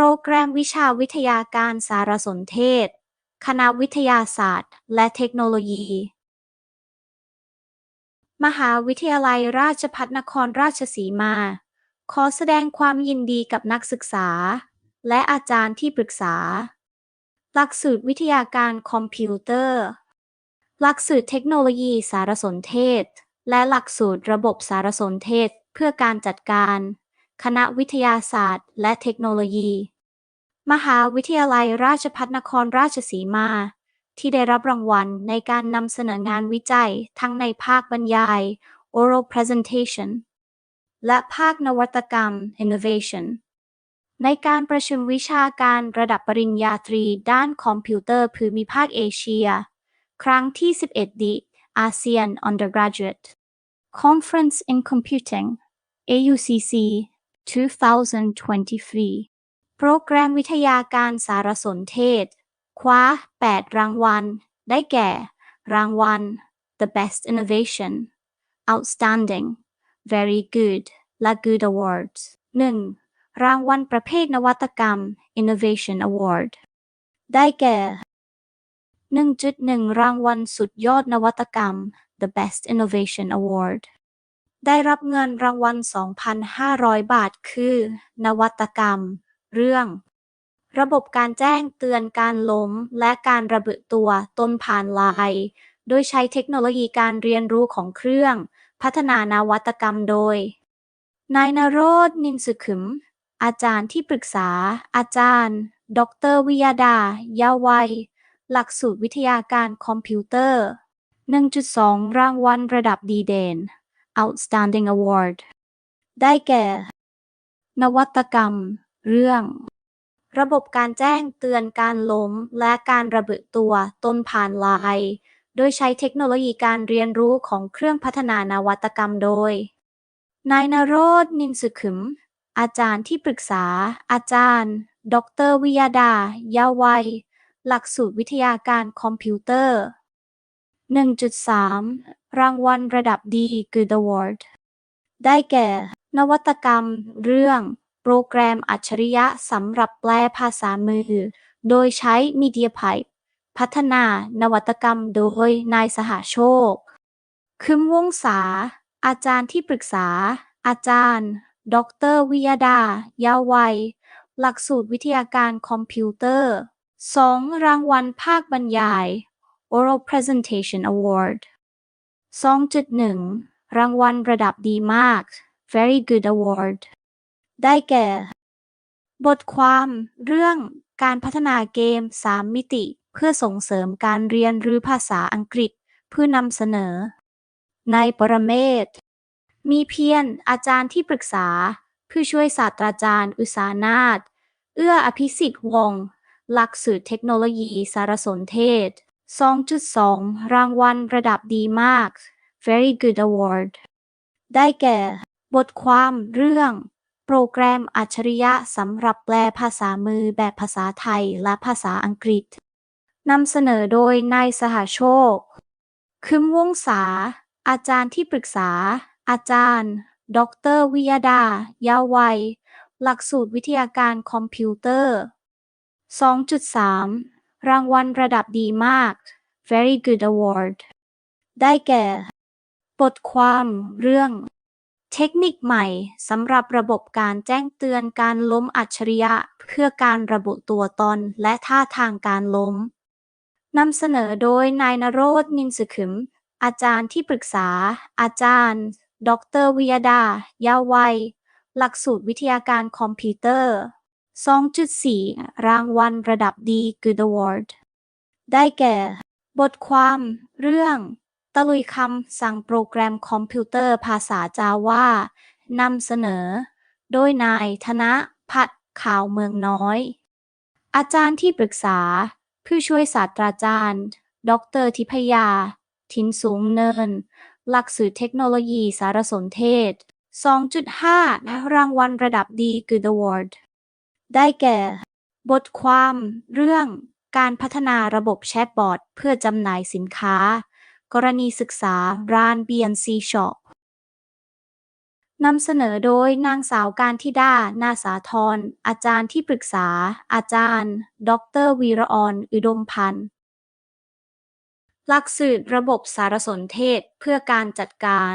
รแกรมวิชาวิทยาการสารสนเทศ คณะวิทยาศาสตร์ และเทคโนโลยี มหาวิทยาลัยราชภัฏนครราชสีมา ขอแสดงความยินดีกับนักศึกษา และอาจารย์ที่ปรึกษา หลักสูตรวิทยาการคอมพิวเตอร์ หลักสูตรเทคโนโลยีสารสนเทศ และหลักสูตรระบบสารสนเทศเพื่อการจัดการ คณะวิทยาศาสตร์ และเทคโนโลยี มหาวิทยาลัยราชภัฏนครราชสีมา ที่ได้รับรางวัลในการนำเสนองานวิจัยทั้งในภาคบรรยาย oral presentation และภาคนวัตกรรม innovation ในการประชุมวิชาการระดับปริญญาตรีด้านคอมพิวเตอร์ภูมิภาคเอเชีย ครั้งที่ 11ดี ASEAN Undergraduate Conference in Computing AUCC 2023 โปรแกรมวิทยาการสารสนเทศ คว้า 8 รางวัล ได้แก่ รางวัล The Best Innovation Outstanding Very Good และ Good Awards 1. รางวัลประเภทนวัตกรรม Innovation Award ได้แก่ 1.1 รางวัลสุดยอดนวัตกรรม The Best Innovation Award ได้รับเงินรางวัล 2,500 บาท คือ นวัตกรรม เรื่อง ระบบการแจ้งเตือนการล้ม และการระเบิดตัวต้นผ่านลายโดยใช้เทคโนโลยีการเรียนรู้ของเครื่อง พัฒนานวัตกรรมโดย นายนโรธนินสุขุม อาจารย์ที่ปรึกษา อาจารย์ ดรวิยาดา ยาวัย หลักสูตรวิทยาการคอมพิวเตอร์ 1.2 รางวัลระดับดีเด่น Outstanding Award ได้แก่ นวัตกรรม เรื่อง ระบบการแจ้งเตือนการล้มและการระเบิดตัวต้นผ่านลาย โดยใช้เทคโนโลยีการเรียนรู้ของเครื่องพัฒนานวัตกรรมโดย นายนโรธนินสุขุม อาจารย์ที่ปรึกษา อาจารย์ ดรวิยาดา ยาวัย หลักสูตรวิทยาการคอมพิวเตอร์ 1.3 รางวัลระดับดี Good Award ได้แก่ นวัตกรรม เรื่อง โปรแกรมอัจฉริยะสำหรับแปลภาษามือ โดยใช้ MediaPipe พัฒนานวัตกรรมโดยนายสหโชค คึมวงศา อาจารย์ที่ปรึกษา อาจารย์ ดรวิยาดา ยาวัย หลักสูตรวิทยาการคอมพิวเตอร์ 2. รางวัลภาคบรรยาย Oral Presentation Award 2.1 รางวัลระดับดีมาก Very Good Award ได้แก่ บทความเรื่องการพัฒนาเกม 3 มิติ เพื่อส่งเสริมการเรียนรู้ภาษาอังกฤษเพื่อนำเสนอ ในปรเมศ มีเพียรอาจารย์ที่ปรึกษา ผู้ช่วยศาสตราจารย์อุษานาถเอื้ออภิสิทธิ์วงศ์หลักสูตรเทคโนโลยีสารสนเทศ 2.2 รางวัลระดับดีมาก Very Good Award ได้แก่ บทความเรื่อง โปรแกรมอัจฉริยะสำหรับแปลภาษามือแบบภาษาไทยและภาษาอังกฤษนำเสนอโดยนายสหโชค คึมวงศา อาจารย์ที่ปรึกษา อาจารย์ ดรวิยาดา ยาวัย หลักสูตรวิทยาการคอมพิวเตอร์ 2.3 รางวัลระดับดีมาก Very Good Award ได้แก่ บทความเรื่อง เทคนิคใหม่สำหรับระบบการแจ้งเตือนการล้มอัจฉริยะ เพื่อการระบุตัวตนและท่าทางการล้มนำเสนอโดยนายนโรธนินสุขุม อาจารย์ที่ปรึกษา อาจารย์ ดรวิยาดา ยาวัย หลักสูตรวิทยาการคอมพิวเตอร์ 2.4 รางวัลระดับดี Good Award ได้แก่ บทความเรื่อง ตะลุยคำสั่งโปรแกรมคอมพิวเตอร์ภาษาจาว่านำเสนอ โดยนายธนพัฒน์ข่าวเมืองน้อย อาจารย์ที่ปรึกษา ผู้ช่วยศาสตราจารย์ ดรทิพยา ทินสูงเนิน หลักสูตรเทคโนโลยีสารสนเทศ 2.5 รางวัลระดับดี Good Award ได้แก่ บทความเรื่องการพัฒนาระบบแชทบอทเพื่อจำหน่ายสินค้า กรณีศึกษาร้าน BNC Shop นำเสนอโดยนางสาวการทิดา นาสาธรอาจารย์ที่ปรึกษา อาจารย์ดอกเตอรวีรออนอุดมพันธ์หลักสูตรระบบสารสนเทศเพื่อการจัดการ